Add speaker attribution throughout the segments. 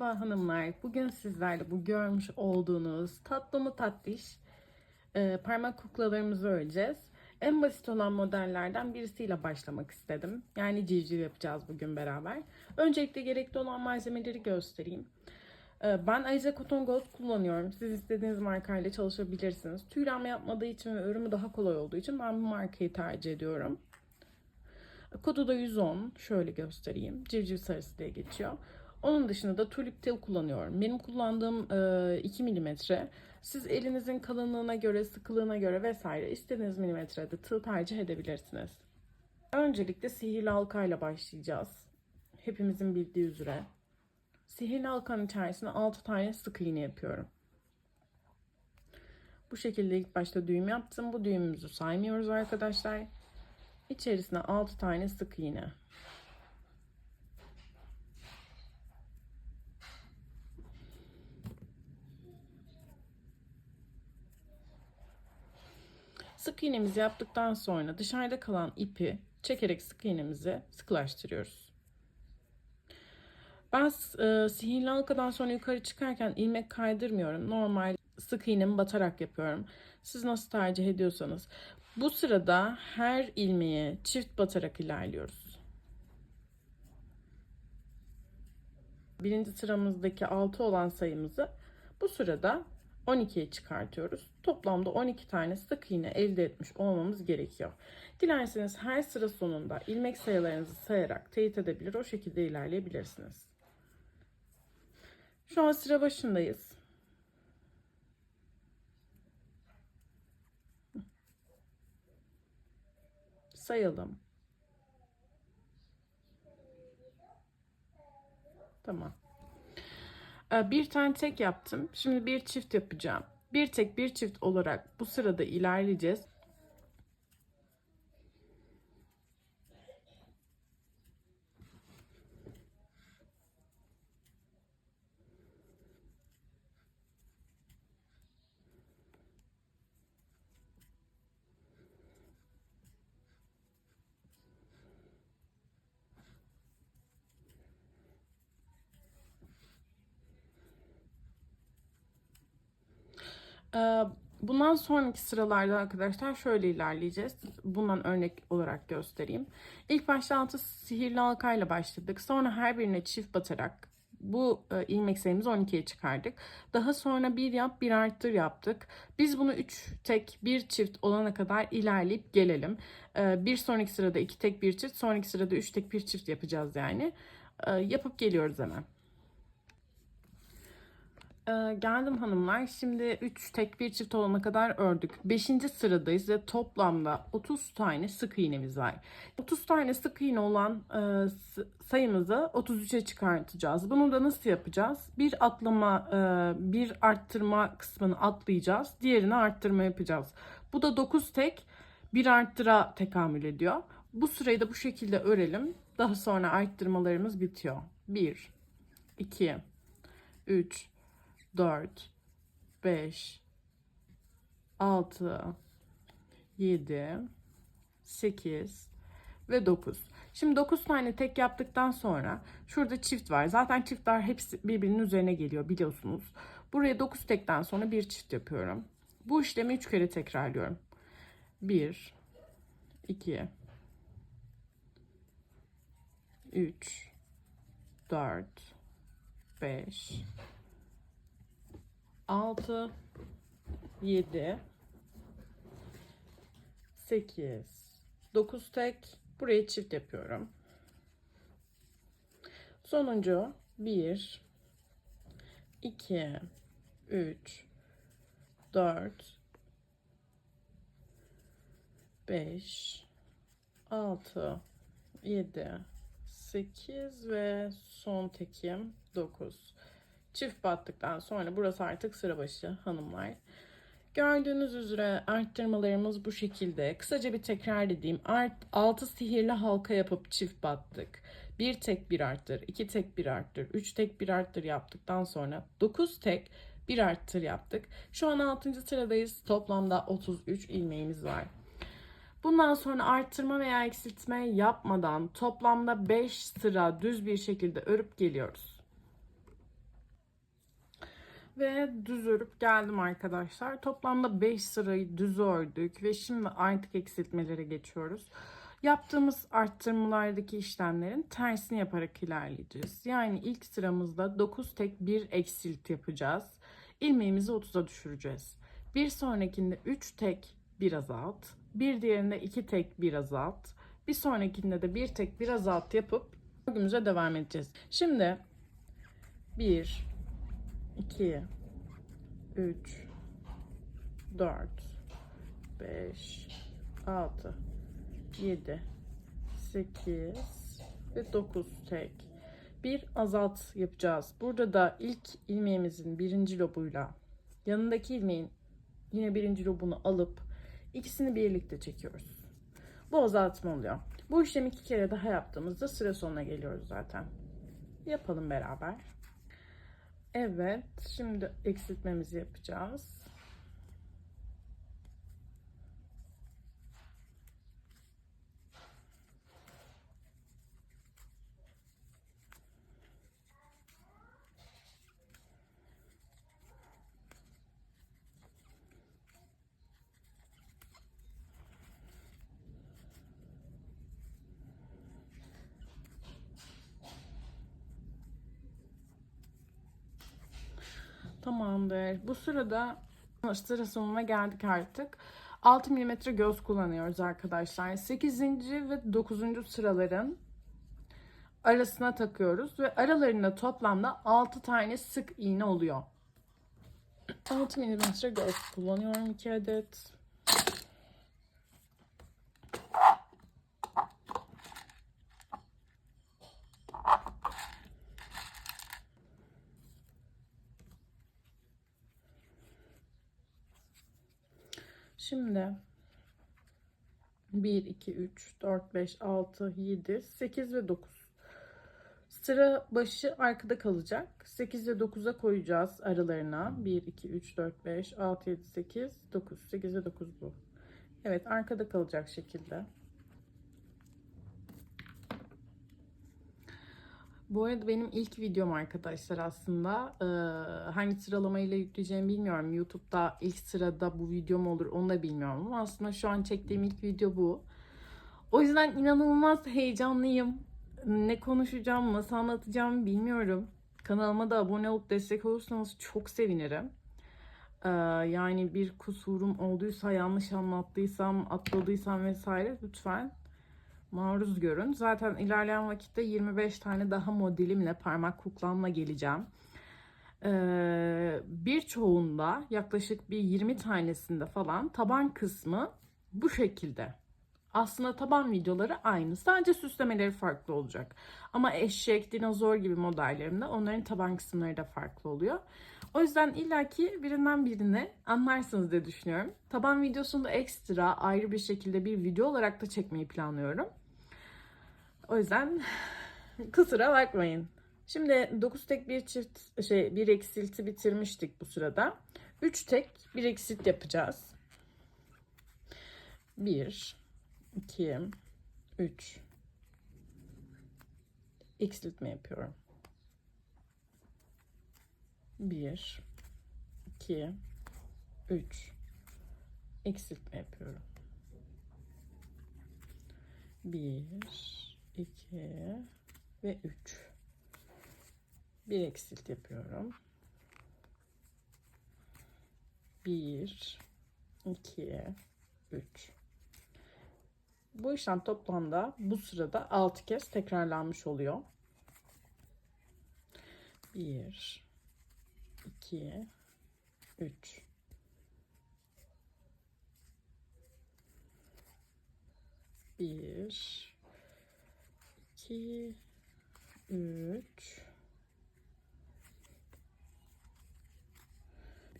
Speaker 1: Merhaba hanımlar. Bugün sizlerle bu görmüş olduğunuz tatlı mı tatlış e, parmak kuklalarımızı öreceğiz. En basit olan modellerden birisiyle başlamak istedim. Yani civciv yapacağız bugün beraber. Öncelikle gerekli olan malzemeleri göstereyim. E, ben Ayize Cotton Gold kullanıyorum. Siz istediğiniz markayla çalışabilirsiniz. Tüylenme yapmadığı için ve örümü daha kolay olduğu için ben bu markayı tercih ediyorum. Kodu da 110. Şöyle göstereyim. Civciv sarısı diye geçiyor. Onun dışında da tulip tel kullanıyorum. Benim kullandığım e, 2 milimetre. Siz elinizin kalınlığına göre, sıkılığına göre vesaire istediğiniz milimetrede tığ tercih edebilirsiniz. Öncelikle sihirli halkayla başlayacağız. Hepimizin bildiği üzere. Sihirli halkanın içerisine 6 tane sık iğne yapıyorum. Bu şekilde ilk başta düğüm yaptım. Bu düğümümüzü saymıyoruz arkadaşlar. İçerisine 6 tane sık iğne. Sık iğnemizi yaptıktan sonra dışarıda kalan ipi çekerek sık iğnemizi sıkılaştırıyoruz. Ben e, sihirli halkadan sonra yukarı çıkarken ilmek kaydırmıyorum. Normal sık iğnemi batarak yapıyorum. Siz nasıl tercih ediyorsanız. Bu sırada her ilmeğe çift batarak ilerliyoruz. Birinci sıramızdaki 6 olan sayımızı bu sırada 12'ye çıkartıyoruz. Toplamda 12 tane sık iğne elde etmiş olmamız gerekiyor. Dilerseniz her sıra sonunda ilmek sayılarınızı sayarak teyit edebilir, o şekilde ilerleyebilirsiniz. Şu an sıra başındayız. Sayalım. Tamam. Ee, Bir tane tek yaptım. Şimdi bir çift yapacağım. Bir tek bir çift olarak bu sırada ilerleyeceğiz. Bundan sonraki sıralarda arkadaşlar şöyle ilerleyeceğiz. Bundan örnek olarak göstereyim. İlk başta altı sihirli halkayla başladık. Sonra her birine çift batarak bu e, ilmek sayımızı 12'ye çıkardık. Daha sonra bir yap bir arttır yaptık. Biz bunu 3 tek bir çift olana kadar ilerleyip gelelim. E, bir sonraki sırada 2 tek bir çift, sonraki sırada 3 tek bir çift yapacağız yani. E, yapıp geliyoruz hemen. Ee, geldim hanımlar. Şimdi 3 tek bir çift olana kadar ördük. 5. sıradayız ve toplamda 30 tane sık iğnemiz var. 30 tane sık iğne olan e, sayımızı 33'e çıkartacağız. Bunu da nasıl yapacağız? Bir atlama, e, bir arttırma kısmını atlayacağız. Diğerini arttırma yapacağız. Bu da 9 tek bir arttıra tekamül ediyor. Bu sırayı da bu şekilde örelim. Daha sonra arttırmalarımız bitiyor. 1 2 3 4, 5, 6, 7, 8 ve 9. Şimdi 9 tane tek yaptıktan sonra şurada çift var. Zaten çiftler hepsi birbirinin üzerine geliyor biliyorsunuz. Buraya 9 tekten sonra bir çift yapıyorum. Bu işlemi 3 kere tekrarlıyorum. 1 2 3 4 5 6 7 8 9 tek. Buraya çift yapıyorum. Sonuncu 1 2 3 4 5 6 7 8 ve son tekim 9 Çift battıktan sonra burası artık sıra başı hanımlar. Gördüğünüz üzere arttırmalarımız bu şekilde. Kısaca bir tekrar edeyim. Art, 6 sihirli halka yapıp çift battık. Bir tek bir arttır, iki tek bir arttır, üç tek bir arttır yaptıktan sonra 9 tek bir arttır yaptık. Şu an 6. sıradayız. Toplamda 33 ilmeğimiz var. Bundan sonra arttırma veya eksiltme yapmadan toplamda 5 sıra düz bir şekilde örüp geliyoruz. Ve düz örüp geldim arkadaşlar. Toplamda 5 sırayı düz ördük ve şimdi artık eksiltmelere geçiyoruz. Yaptığımız arttırmalardaki işlemlerin tersini yaparak ilerleyeceğiz. Yani ilk sıramızda 9 tek 1 eksilt yapacağız. İlmeğimizi 30'a düşüreceğiz. Bir sonrakinde 3 tek 1 azalt. Bir diğerinde 2 tek 1 azalt. Bir sonrakinde de 1 tek 1 azalt yapıp örgümüze devam edeceğiz. Şimdi 1 2 3 4 5 6 7 8 ve 9 tek bir azalt yapacağız. Burada da ilk ilmeğimizin birinci lobuyla yanındaki ilmeğin yine birinci lobunu alıp ikisini birlikte çekiyoruz. Bu azaltma oluyor. Bu işlemi iki kere daha yaptığımızda sıra sonuna geliyoruz zaten. Yapalım beraber. Evet, şimdi eksiltmemizi yapacağız. Tamamdır. Bu sırada sıra sonuna geldik artık. 6 mm göz kullanıyoruz arkadaşlar. 8. ve 9. sıraların arasına takıyoruz ve aralarında toplamda 6 tane sık iğne oluyor. 6 mm göz kullanıyorum 2 adet. Şimdi 1, 2, 3, 4, 5, 6, 7, 8 ve 9. Sıra başı arkada kalacak. 8 ve 9'a koyacağız aralarına. 1, 2, 3, 4, 5, 6, 7, 8, 9. 8 ve 9 bu. Evet arkada kalacak şekilde. Bu arada benim ilk videom arkadaşlar aslında. Ee, hangi sıralamayla yükleyeceğimi bilmiyorum. YouTube'da ilk sırada bu videom olur onu da bilmiyorum. Ama aslında şu an çektiğim ilk video bu. O yüzden inanılmaz heyecanlıyım. Ne konuşacağım, nasıl anlatacağım bilmiyorum. Kanalıma da abone olup destek olursanız çok sevinirim. Ee, yani bir kusurum olduysa, yanlış anlattıysam, atladıysam vesaire lütfen maruz görün. Zaten ilerleyen vakitte 25 tane daha modelimle parmak kuklamla geleceğim. Ee, birçoğunda yaklaşık bir 20 tanesinde falan taban kısmı bu şekilde. Aslında taban videoları aynı. Sadece süslemeleri farklı olacak. Ama eşek, dinozor gibi modellerimde onların taban kısımları da farklı oluyor. O yüzden illaki birinden birine anlarsınız diye düşünüyorum. Taban videosunu da ekstra ayrı bir şekilde bir video olarak da çekmeyi planlıyorum. O yüzden kusura bakmayın. Şimdi 9 tek bir çift şey bir eksilti bitirmiştik bu sırada. 3 tek bir eksilt yapacağız. 1 2 3 eksiltme yapıyorum. 1 2 3 eksiltme yapıyorum. 1 2 ve 3. Bir eksilt yapıyorum. 1 2 3 Bu işlem toplamda bu sırada 6 kez tekrarlanmış oluyor. 1 2 3 1 2 3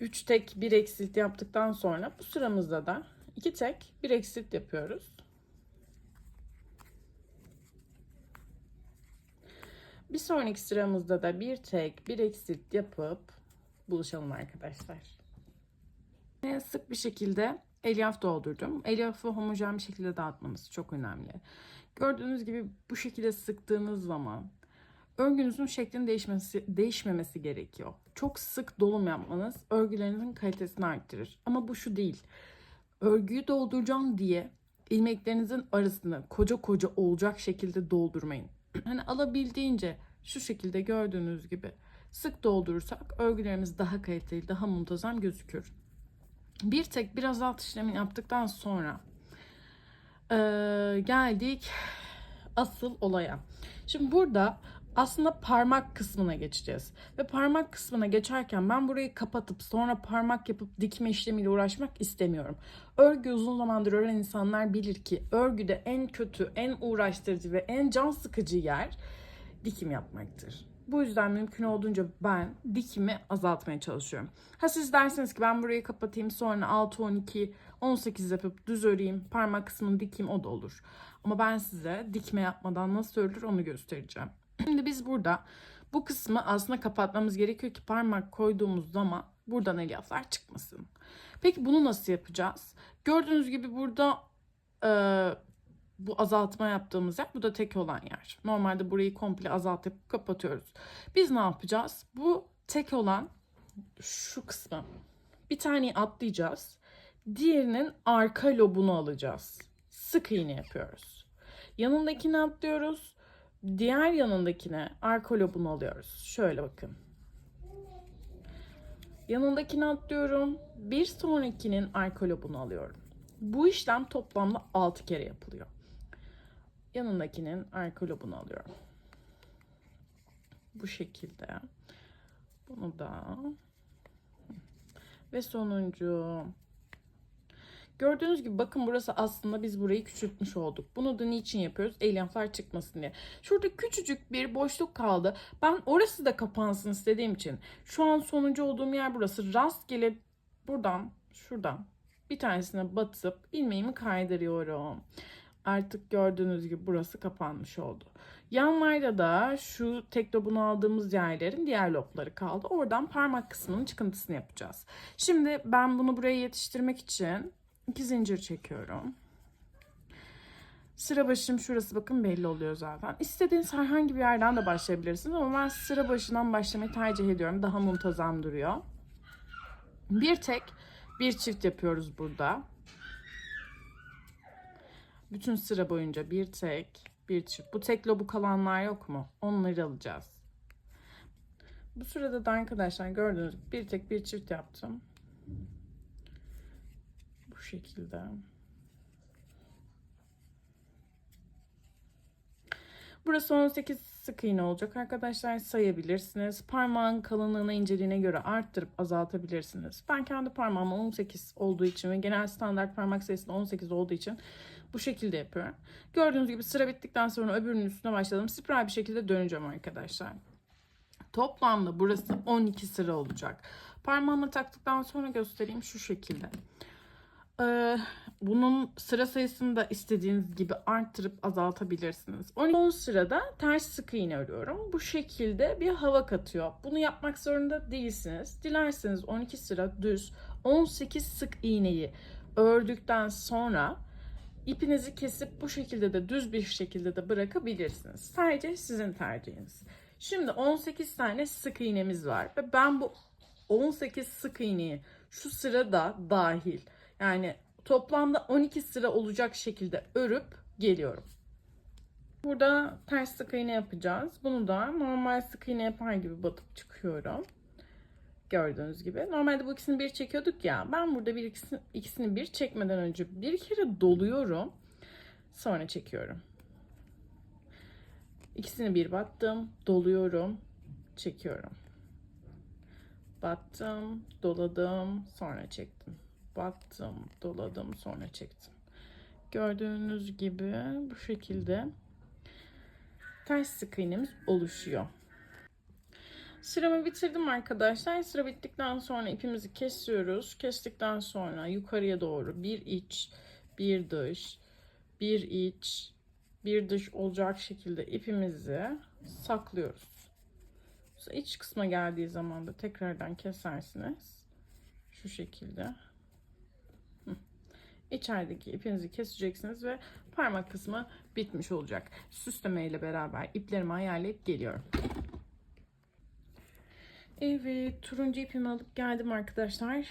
Speaker 1: 3 tek bir eksilt yaptıktan sonra bu sıramızda da 2 tek bir eksilt yapıyoruz. Bir sonraki sıramızda da bir tek bir eksilt yapıp buluşalım arkadaşlar. Sık bir şekilde elyaf doldurdum. Elyafı homojen bir şekilde dağıtmanız çok önemli. Gördüğünüz gibi bu şekilde sıktığınız zaman örgünüzün şeklinin değişmesi, değişmemesi gerekiyor. Çok sık dolum yapmanız örgülerinizin kalitesini arttırır. Ama bu şu değil. Örgüyü dolduracağım diye ilmeklerinizin arasını koca koca olacak şekilde doldurmayın. Hani alabildiğince şu şekilde gördüğünüz gibi sık doldurursak örgülerimiz daha kaliteli, daha muntazam gözükür. Bir tek bir azalt işlemi yaptıktan sonra eee, geldik asıl olaya. Şimdi burada aslında parmak kısmına geçeceğiz. Ve parmak kısmına geçerken ben burayı kapatıp sonra parmak yapıp dikme işlemiyle uğraşmak istemiyorum. Örgü uzun zamandır öğrenen insanlar bilir ki örgüde en kötü, en uğraştırıcı ve en can sıkıcı yer dikim yapmaktır. Bu yüzden mümkün olduğunca ben dikimi azaltmaya çalışıyorum. Ha siz derseniz ki ben burayı kapatayım sonra 6, 12, 18 yapıp düz öreyim parmak kısmını dikeyim o da olur. Ama ben size dikme yapmadan nasıl örülür onu göstereceğim. Şimdi biz burada bu kısmı aslında kapatmamız gerekiyor ki parmak koyduğumuz zaman buradan elyaflar çıkmasın. Peki bunu nasıl yapacağız? Gördüğünüz gibi burada e, bu azaltma yaptığımız yer bu da tek olan yer. Normalde burayı komple azaltıp kapatıyoruz. Biz ne yapacağız? Bu tek olan şu kısmı bir taneyi atlayacağız. Diğerinin arka lobunu alacağız. Sık iğne yapıyoruz. Yanındakini atlıyoruz. Diğer yanındakine arka lobunu alıyoruz. Şöyle bakın. Yanındakini atlıyorum. Bir sonrakinin arka lobunu alıyorum. Bu işlem toplamda 6 kere yapılıyor. Yanındakinin arka lobunu alıyorum. Bu şekilde. Bunu da. Ve sonuncu. Gördüğünüz gibi bakın burası aslında biz burayı küçültmüş olduk. Bunu da niçin yapıyoruz? Elyaflar çıkmasın diye. Şurada küçücük bir boşluk kaldı. Ben orası da kapansın istediğim için. Şu an sonuncu olduğum yer burası. Rastgele buradan, şuradan bir tanesine batıp ilmeğimi kaydırıyorum. Artık gördüğünüz gibi burası kapanmış oldu. Yanlarda da şu tek lobunu aldığımız yerlerin diğer lobları kaldı. Oradan parmak kısmının çıkıntısını yapacağız. Şimdi ben bunu buraya yetiştirmek için iki zincir çekiyorum. Sıra başım şurası bakın belli oluyor zaten. İstediğiniz herhangi bir yerden de başlayabilirsiniz ama ben sıra başından başlamayı tercih ediyorum. Daha muntazam duruyor. Bir tek bir çift yapıyoruz burada. Bütün sıra boyunca bir tek, bir çift. Bu tek lobu kalanlar yok mu? Onları alacağız. Bu sırada da arkadaşlar gördüğünüz gibi bir tek bir çift yaptım. Şekilde. Burası 18 sık iğne olacak arkadaşlar sayabilirsiniz. Parmağın kalınlığına inceliğine göre arttırıp azaltabilirsiniz. Ben kendi parmağım 18 olduğu için ve genel standart parmak sayısı da 18 olduğu için bu şekilde yapıyorum. Gördüğünüz gibi sıra bittikten sonra öbürünün üstüne başladım. Spiral bir şekilde döneceğim arkadaşlar. Toplamda burası 12 sıra olacak. Parmağımla taktıktan sonra göstereyim şu şekilde. Ee, bunun sıra sayısını da istediğiniz gibi arttırıp azaltabilirsiniz. 10 sırada ters sık iğne örüyorum. Bu şekilde bir hava katıyor. Bunu yapmak zorunda değilsiniz. Dilerseniz 12 sıra düz 18 sık iğneyi ördükten sonra ipinizi kesip bu şekilde de düz bir şekilde de bırakabilirsiniz. Sadece sizin tercihiniz. Şimdi 18 tane sık iğnemiz var ve ben bu 18 sık iğneyi şu sırada dahil yani toplamda 12 sıra olacak şekilde örüp geliyorum. Burada ters sık iğne yapacağız. Bunu da normal sık iğne yapar gibi batıp çıkıyorum. Gördüğünüz gibi. Normalde bu ikisini bir çekiyorduk ya. Ben burada bir ikisini, ikisini bir çekmeden önce bir kere doluyorum. Sonra çekiyorum. İkisini bir battım, doluyorum, çekiyorum. Battım, doladım, sonra çektim. Battım, doladım, sonra çektim. Gördüğünüz gibi bu şekilde ters sık iğnemiz oluşuyor. Sıramı bitirdim arkadaşlar. Sıra bittikten sonra ipimizi kesiyoruz. Kestikten sonra yukarıya doğru bir iç, bir dış, bir iç, bir dış olacak şekilde ipimizi saklıyoruz. İç kısma geldiği zaman da tekrardan kesersiniz. Şu şekilde. İçerideki ipinizi keseceksiniz ve parmak kısmı bitmiş olacak. Süsleme ile beraber iplerimi ayarlayıp geliyorum. Evet, turuncu ipimi alıp geldim arkadaşlar.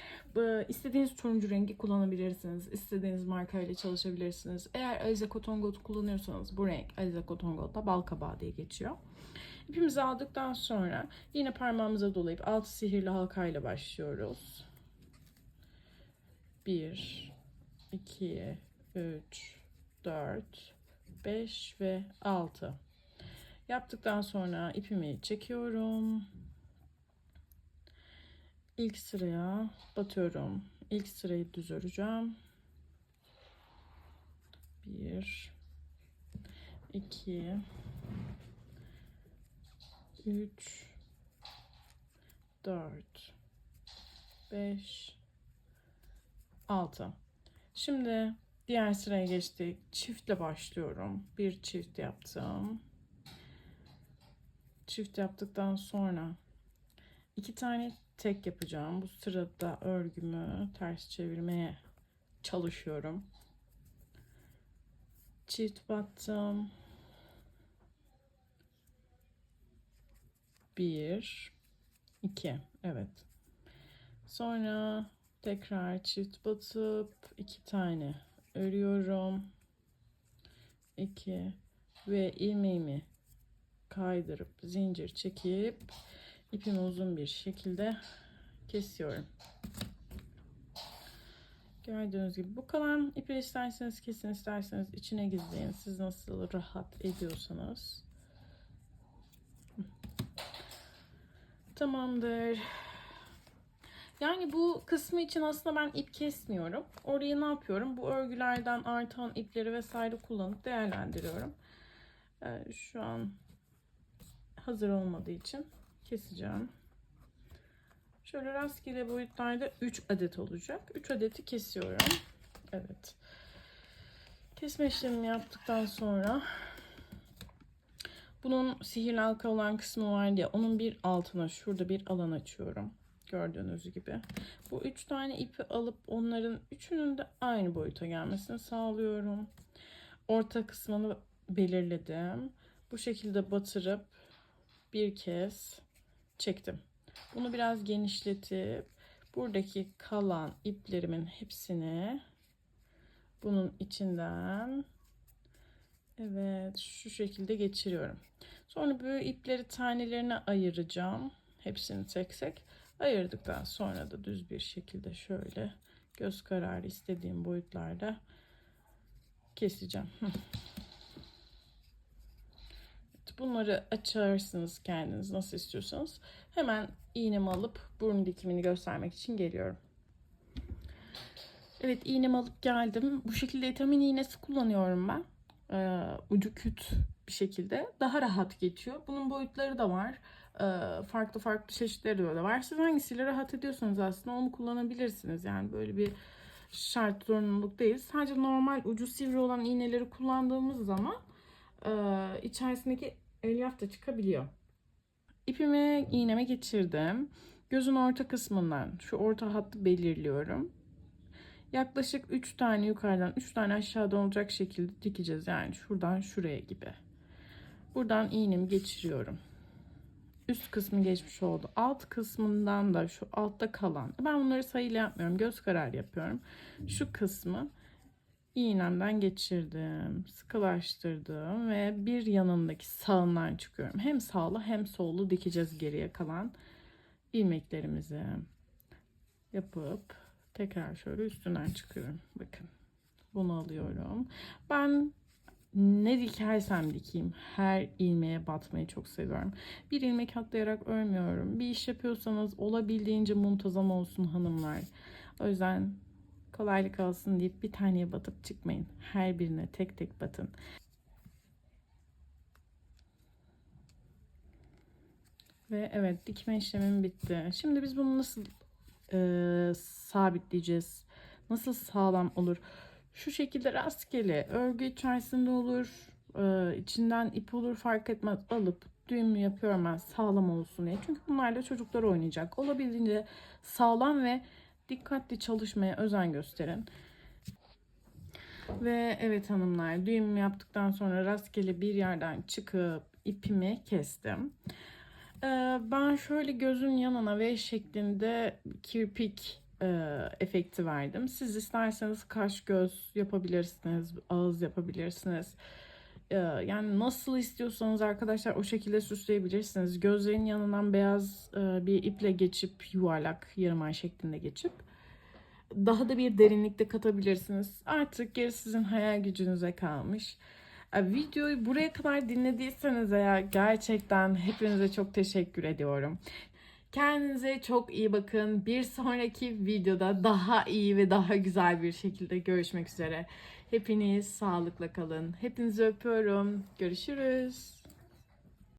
Speaker 1: İstediğiniz turuncu rengi kullanabilirsiniz. İstediğiniz markayla çalışabilirsiniz. Eğer Alize Cotton Gold kullanıyorsanız bu renk Alize Cotton Gold'da bal kabağı diye geçiyor. İpimizi aldıktan sonra yine parmağımıza dolayıp altı sihirli halkayla başlıyoruz. 1, 2, 3, 4, 5 ve 6. Yaptıktan sonra ipimi çekiyorum. İlk sıraya batıyorum. İlk sırayı düz öreceğim. 1 2 3 4 5 6 Şimdi diğer sıraya geçtik. Çiftle başlıyorum. Bir çift yaptım. Çift yaptıktan sonra iki tane tek yapacağım. Bu sırada örgümü ters çevirmeye çalışıyorum. Çift battım. Bir, iki, evet. Sonra tekrar çift batıp iki tane örüyorum. İki ve ilmeğimi kaydırıp zincir çekip ipimi uzun bir şekilde kesiyorum. Gördüğünüz gibi bu kalan ipi isterseniz kesin isterseniz içine gizleyin. Siz nasıl rahat ediyorsanız. Tamamdır. Yani bu kısmı için aslında ben ip kesmiyorum. Oraya ne yapıyorum? Bu örgülerden artan ipleri vesaire kullanıp değerlendiriyorum. Ee, şu an hazır olmadığı için keseceğim. Şöyle rastgele boyutlarda 3 adet olacak. 3 adeti kesiyorum. Evet. Kesme işlemini yaptıktan sonra bunun sihirli halka olan kısmı var diye onun bir altına şurada bir alan açıyorum. Gördüğünüz gibi. Bu üç tane ipi alıp onların üçünün de aynı boyuta gelmesini sağlıyorum. Orta kısmını belirledim. Bu şekilde batırıp bir kez çektim. Bunu biraz genişletip buradaki kalan iplerimin hepsini bunun içinden evet şu şekilde geçiriyorum. Sonra bu ipleri tanelerine ayıracağım. Hepsini tek tek ayırdıktan sonra da düz bir şekilde şöyle göz kararı istediğim boyutlarda keseceğim. Bunları açarsınız kendiniz nasıl istiyorsanız. Hemen iğnemi alıp burun dikimini göstermek için geliyorum. Evet iğnemi alıp geldim. Bu şekilde etamin iğnesi kullanıyorum ben. Ee, ucu küt bir şekilde. Daha rahat geçiyor. Bunun boyutları da var. Ee, farklı farklı çeşitleri de var. Siz hangisiyle rahat ediyorsanız aslında onu kullanabilirsiniz. Yani böyle bir şart zorunluluk değil. Sadece normal ucu sivri olan iğneleri kullandığımız zaman e, içerisindeki elyaf da çıkabiliyor. İpimi iğneme geçirdim. Gözün orta kısmından şu orta hattı belirliyorum. Yaklaşık 3 tane yukarıdan 3 tane aşağıdan olacak şekilde dikeceğiz. Yani şuradan şuraya gibi. Buradan iğnemi geçiriyorum. Üst kısmı geçmiş oldu. Alt kısmından da şu altta kalan. Ben bunları sayıyla yapmıyorum. Göz kararı yapıyorum. Şu kısmı iğnemden geçirdim. Sıkılaştırdım ve bir yanındaki sağından çıkıyorum. Hem sağlı hem sollu dikeceğiz geriye kalan ilmeklerimizi yapıp tekrar şöyle üstünden çıkıyorum. Bakın bunu alıyorum. Ben ne dikersem dikeyim her ilmeğe batmayı çok seviyorum. Bir ilmek atlayarak örmüyorum. Bir iş yapıyorsanız olabildiğince muntazam olsun hanımlar. O yüzden kolaylık olsun deyip bir taneye batıp çıkmayın. Her birine tek tek batın. Ve evet dikme işlemim bitti. Şimdi biz bunu nasıl e, sabitleyeceğiz? Nasıl sağlam olur? Şu şekilde rastgele örgü içerisinde olur, e, içinden ip olur fark etmez alıp düğüm yapıyorum ben sağlam olsun diye. Çünkü bunlarla çocuklar oynayacak. Olabildiğince sağlam ve dikkatli çalışmaya özen gösterin. Ve evet hanımlar düğüm yaptıktan sonra rastgele bir yerden çıkıp ipimi kestim. Ee, ben şöyle gözün yanına V şeklinde kirpik e, efekti verdim. Siz isterseniz kaş göz yapabilirsiniz, ağız yapabilirsiniz. Ee, yani nasıl istiyorsanız arkadaşlar o şekilde süsleyebilirsiniz. Gözlerin yanından beyaz e, bir iple geçip yuvarlak yarım ay şeklinde geçip daha da bir derinlikte katabilirsiniz. Artık geri sizin hayal gücünüze kalmış. E, Videoyu buraya kadar dinlediyseniz eğer gerçekten hepinize çok teşekkür ediyorum. Kendinize çok iyi bakın. Bir sonraki videoda daha iyi ve daha güzel bir şekilde görüşmek üzere. Hepiniz sağlıkla kalın. Hepinizi öpüyorum. Görüşürüz.